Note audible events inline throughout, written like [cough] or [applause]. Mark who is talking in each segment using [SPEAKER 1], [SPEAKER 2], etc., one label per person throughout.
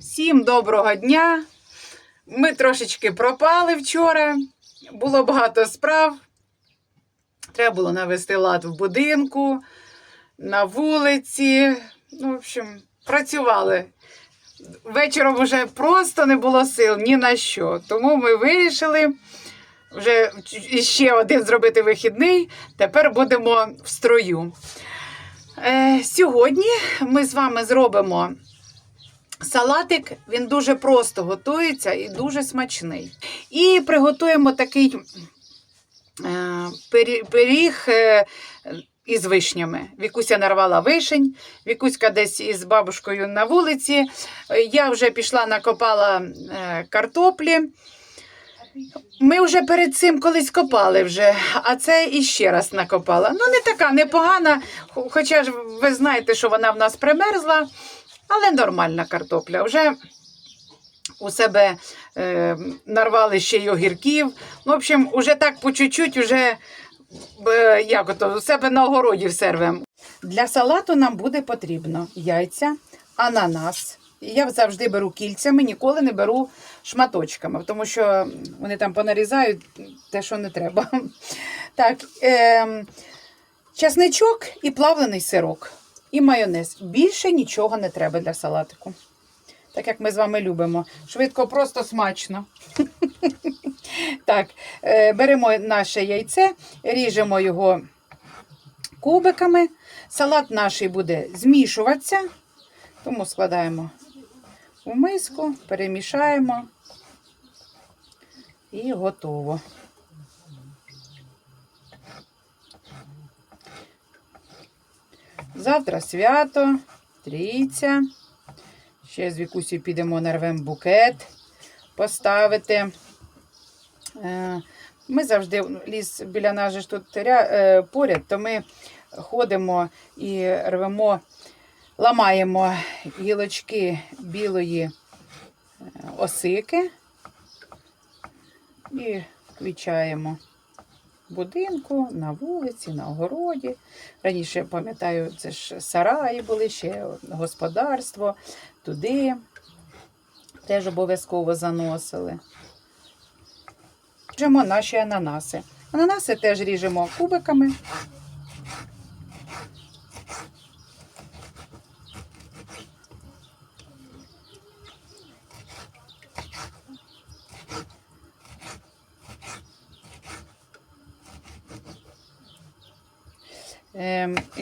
[SPEAKER 1] Всім доброго дня. Ми трошечки пропали вчора. Було багато справ. Треба було навести лад в будинку, на вулиці. Ну, в общем, працювали. Вечором вже просто не було сил ні на що. Тому ми вирішили вже ще один зробити вихідний. Тепер будемо в строю. Е, сьогодні ми з вами зробимо салатик. Він дуже просто готується і дуже смачний. І приготуємо такий е, пиріг е, із вишнями. Вікуся нарвала вишень, Вікуська десь із бабушкою на вулиці. Я вже пішла, накопала е, картоплі. Ми вже перед цим колись копали вже, а це іще раз накопала. Ну, не така непогана, хоча ж ви знаєте, що вона в нас примерзла, але нормальна картопля. Вже у себе е, нарвали ще й огірків. Ну, в общем, уже так по чуть-чуть, уже е, як ото, у себе на огороді сервем. Для салату нам буде потрібно яйця, ананас. Я завжди беру кільцями, ніколи не беру шматочками, тому що вони там понарізають те, що не треба. Так, е, часничок і плавлений сирок, і майонез. Більше нічого не треба для салатику. Так як ми з вами любимо. Швидко, просто смачно. [laughs] Так, е, беремо наше яйце, ріжемо його кубиками. Салат наш буде змішуватися, тому складаємо у миску, перемішаємо і готово. Завтра свято, трійця. Ще з Вікусі підемо нарвемо букет поставити. Е, Ми завжди ліс біля нас же тут е, поряд, то ми ходимо і рвемо, ламаємо гілочки білої е, осики і квічаємо будинку, на вулиці, на огороді. Раніше, пам'ятаю, це ж сараї були, ще господарство, туди теж обов'язково заносили. Ріжемо наші ананаси. Ананаси теж ріжемо кубиками.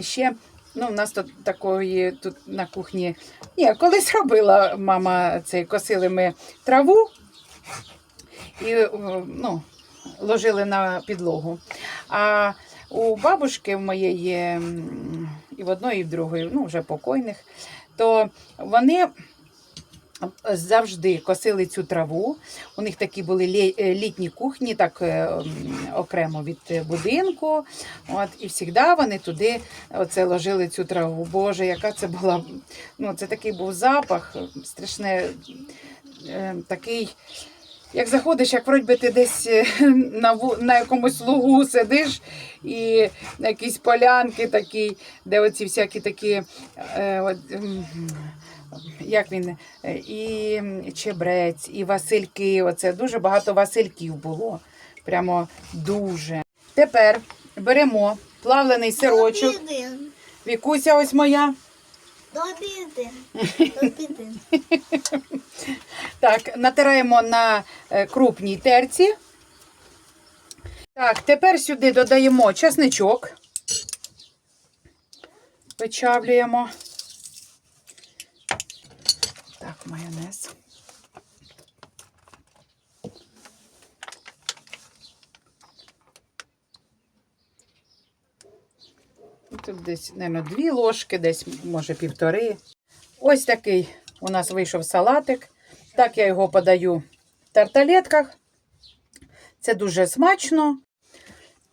[SPEAKER 1] Ще, ну, у нас тут такої тут на кухні. Ні, колись робила мама цей, косили ми траву і е, ну, ложили на підлогу. А у бабушки в моєї і в одної, і в другої, ну, вже покойних, то вони завжди косили цю траву. У них такі були е, літні кухні, так е, окремо від е, будинку. От, і завжди вони туди оце ложили цю траву. Боже, яка це була. Ну, це такий був запах, страшне, такий. Як заходиш, як вроді ти десь на, на якомусь лугу сидиш, і на якісь полянки такі, де оці всякі такі, е, от, як він, е, і чебрець, і васильки. Оце дуже багато васильків було. Прямо дуже. Тепер беремо плавлений сирочок. Вікуся, ось моя. [laughs] Так, натираємо на е, крупній терці. Так, тепер сюди додаємо чесничок. Вичавлюємо. Так, майонез. Тут десь, мабуть, дві ложки, десь, може, півтори. Ось такий у нас вийшов салатик. Так я його подаю в тарталетках. Це дуже смачно.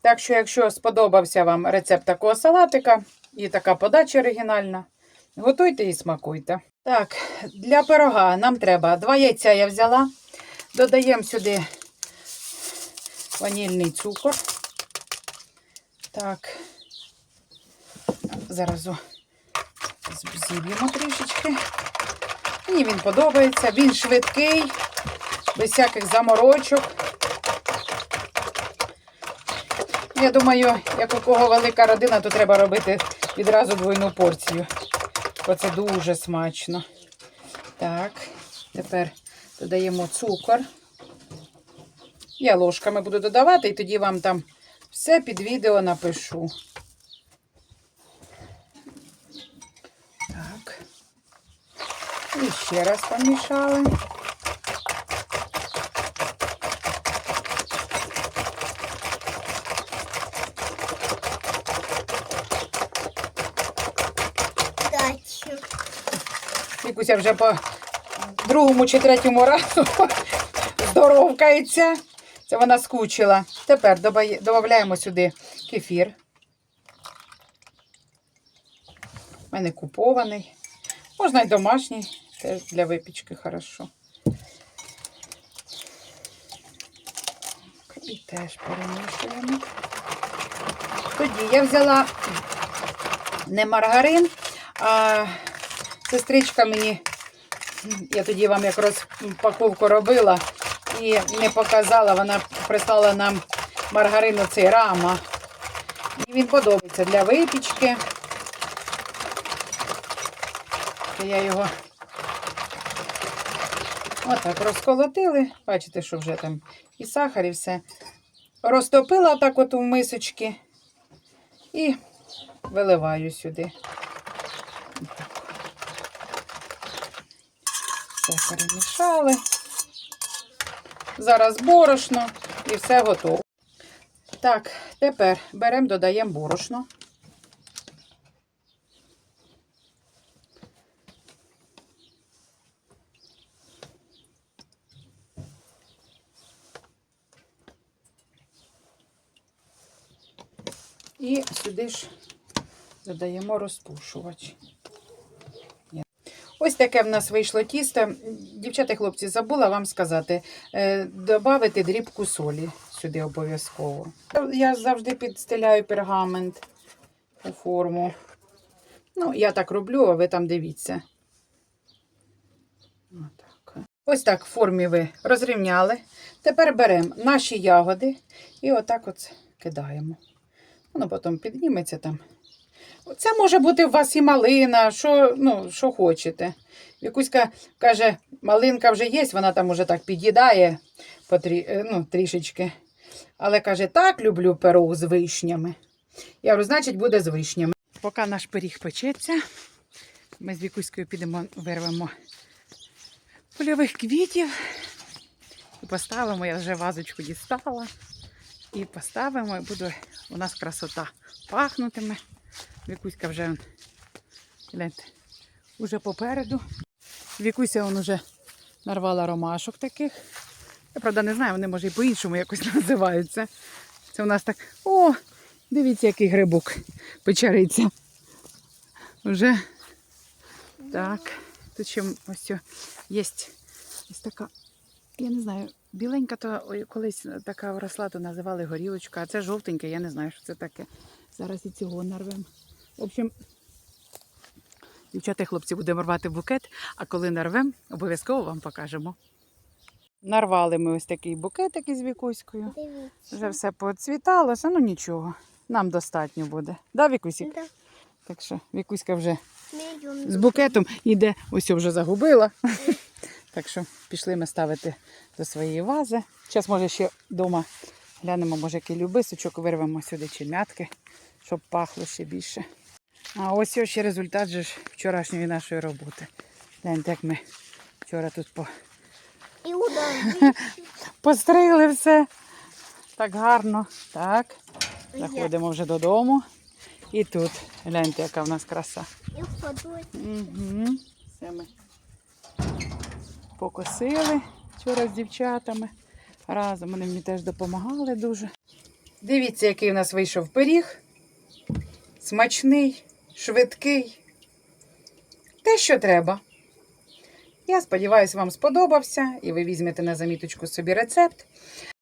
[SPEAKER 1] Так що, якщо сподобався вам рецепт такого салатика і така подача оригінальна, готуйте і смакуйте. Так, для пирога нам треба два яйця я взяла. Додаємо сюди ванільний цукор. Так, зараз зіб'ємо трішечки. Мені він подобається, він швидкий, без всяких заморочок. Я думаю, як у кого велика родина, то треба робити відразу двойну порцію. Бо це дуже смачно. Так, тепер додаємо цукор. Я ложками буду додавати, і тоді вам там все під відео напишу. Так. І ще раз помішали. Вікуся вже по другому чи третьому разу [laughs] здоровкається. Це вона скучила. Тепер додаємо сюди кефір. У мене купований. Можна й домашній, теж для випічки хорошо. І теж перемішуємо. Тоді я взяла не маргарин, а сестричка мені, я тоді вам як розпаковку робила і не показала, вона прислала нам маргарину цей рама. І він подобається для випічки. Я його отак розколотили. Бачите, що вже там і сахар, і все. Розтопила так от у мисочки і виливаю сюди. Все перемішали. Зараз борошно і все готово. Так, тепер беремо, додаємо борошно. І сюди ж додаємо розпушувач. Ось таке в нас вийшло тісто. Дівчата, хлопці, забула вам сказати, е, додати дрібку солі сюди обов'язково. Я завжди підстеляю пергамент у форму. Ну, я так роблю, а ви там дивіться. Ось так в формі ви розрівняли. Тепер беремо наші ягоди і отак от кидаємо. Воно потім підніметься там. Це може бути у вас і малина, що, ну, що хочете. Вікуська каже, малинка вже є, вона там уже так під'їдає потрі, е, ну, трішечки. Але каже, так люблю пирог з вишнями. Я говорю, значить, буде з вишнями. Поки наш пиріг печеться, ми з Вікуською підемо, вирвемо польових квітів і поставимо, я вже вазочку дістала. І поставимо, і буде у нас красота пахнутиме. Вікуська вже гляньте, уже попереду. Вікуся он уже нарвала ромашок таких. Я правда не знаю, вони може і по-іншому якось [laughs] називаються. Це у нас так. О, дивіться, який грибок печериться. Уже так. Тут ще ось є ось така, я не знаю, біленька, то колись така росла, то називали горілочка, а це жовтеньке, я не знаю, що це таке. Зараз і цього нарвемо. В общем, дівчата і хлопці будемо рвати букет, а коли нарвемо, обов'язково вам покажемо. Нарвали ми ось такий букетик із вікуською. Вже все поцвіталося, ну нічого. Нам достатньо буде. Да, Вікусік?
[SPEAKER 2] Да.
[SPEAKER 1] Так що Вікуська вже з букетом іде, ось вже загубила. [laughs] так що пішли ми ставити до своєї вази. Зараз, може, ще вдома глянемо, може, який любисочок, вирвемо сюди чи м'ятки, щоб пахло ще більше. А ось ще результат же ж вчорашньої нашої роботи. Гляньте, як ми вчора тут по...
[SPEAKER 2] І [laughs]
[SPEAKER 1] постригли все. Так гарно. Так. Заходимо вже додому. І тут, гляньте, яка в нас краса.
[SPEAKER 2] І.
[SPEAKER 1] Угу. Все ми покосили вчора з дівчатами. Разом вони мені теж допомагали дуже. Дивіться, який у нас вийшов пиріг. Смачний, швидкий. Те, що треба. Я сподіваюся, вам сподобався і ви візьмете на заміточку собі рецепт.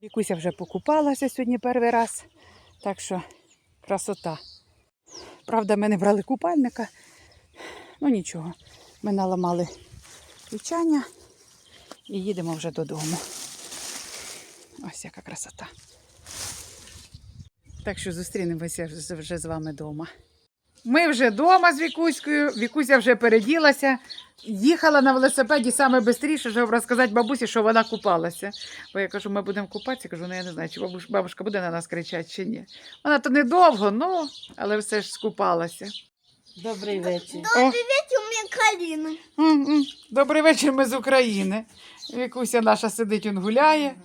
[SPEAKER 1] Вікуся вже покупалася сьогодні перший раз. Так що красота. Правда, ми не брали купальника. Ну нічого, ми наламали включання і їдемо вже додому. Ось яка красота. Так що зустрінемося вже з вами вдома. Ми вже вдома з Вікуською. Вікуся вже переділася. Їхала на велосипеді саме швидше, щоб розказати бабусі, що вона купалася. Бо я кажу, ми будемо купатися. Кажу, ну я не знаю, чи бабуш, бабушка буде на нас кричати чи ні. Вона то недовго, ну, але все ж скупалася.
[SPEAKER 3] Добрий вечір.
[SPEAKER 2] У меня калина.
[SPEAKER 1] м-м. Добрий вечір, ми з України. Вікуся наша сидить, он гуляє.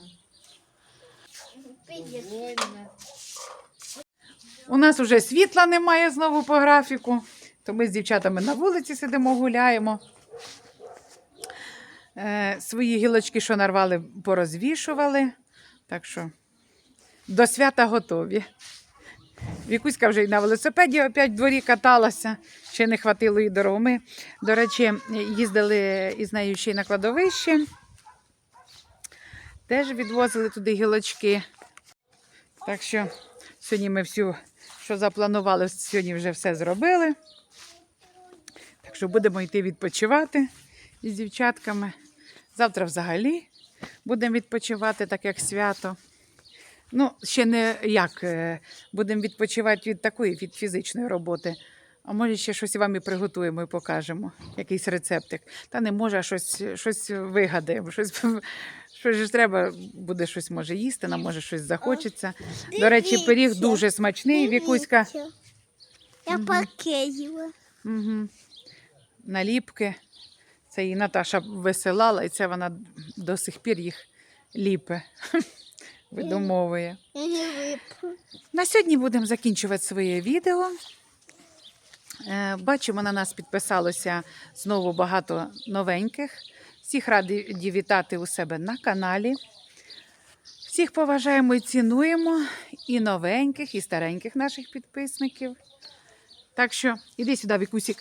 [SPEAKER 1] У нас вже світла немає знову по графіку, то ми з дівчатами на вулиці сидимо, гуляємо. Е, свої гілочки, що нарвали, порозвішували. Так що до свята готові. Вікуська вже й на велосипеді опять в дворі каталася, ще не хватило їй дорогу. Ми, до речі, їздили із нею ще й на кладовище. Теж відвозили туди гілочки. Так що сьогодні ми всю, що запланували, сьогодні вже все зробили. Так що будемо йти відпочивати із дівчатками. Завтра взагалі будемо відпочивати, так як свято. Ну, ще не як е, будемо відпочивати від такої, від фізичної роботи. А може, ще щось вам і приготуємо і покажемо, якийсь рецептик. Та не може, а щось, щось вигадаємо, щось, щось ж треба, буде щось може їсти, нам може щось захочеться. До речі, пиріг дуже смачний, Вікуська.
[SPEAKER 2] Я
[SPEAKER 1] Мгм.
[SPEAKER 2] покеїла.
[SPEAKER 1] Угу. Наліпки. Це її Наташа висилала, і це вона до сих пір їх ліпе, [laughs] видумовує. На сьогодні будемо закінчувати своє відео. Е, Бачимо, на нас підписалося знову багато новеньких. Всіх раді вітати у себе на каналі. Всіх поважаємо і цінуємо і новеньких, і стареньких наших підписників. Так що іди сюди, Вікусік.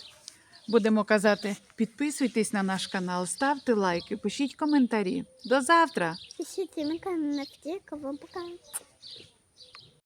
[SPEAKER 1] Будемо казати, підписуйтесь на наш канал, ставте лайки, пишіть коментарі. До завтра!
[SPEAKER 2] Пишите на канал, на кого пока.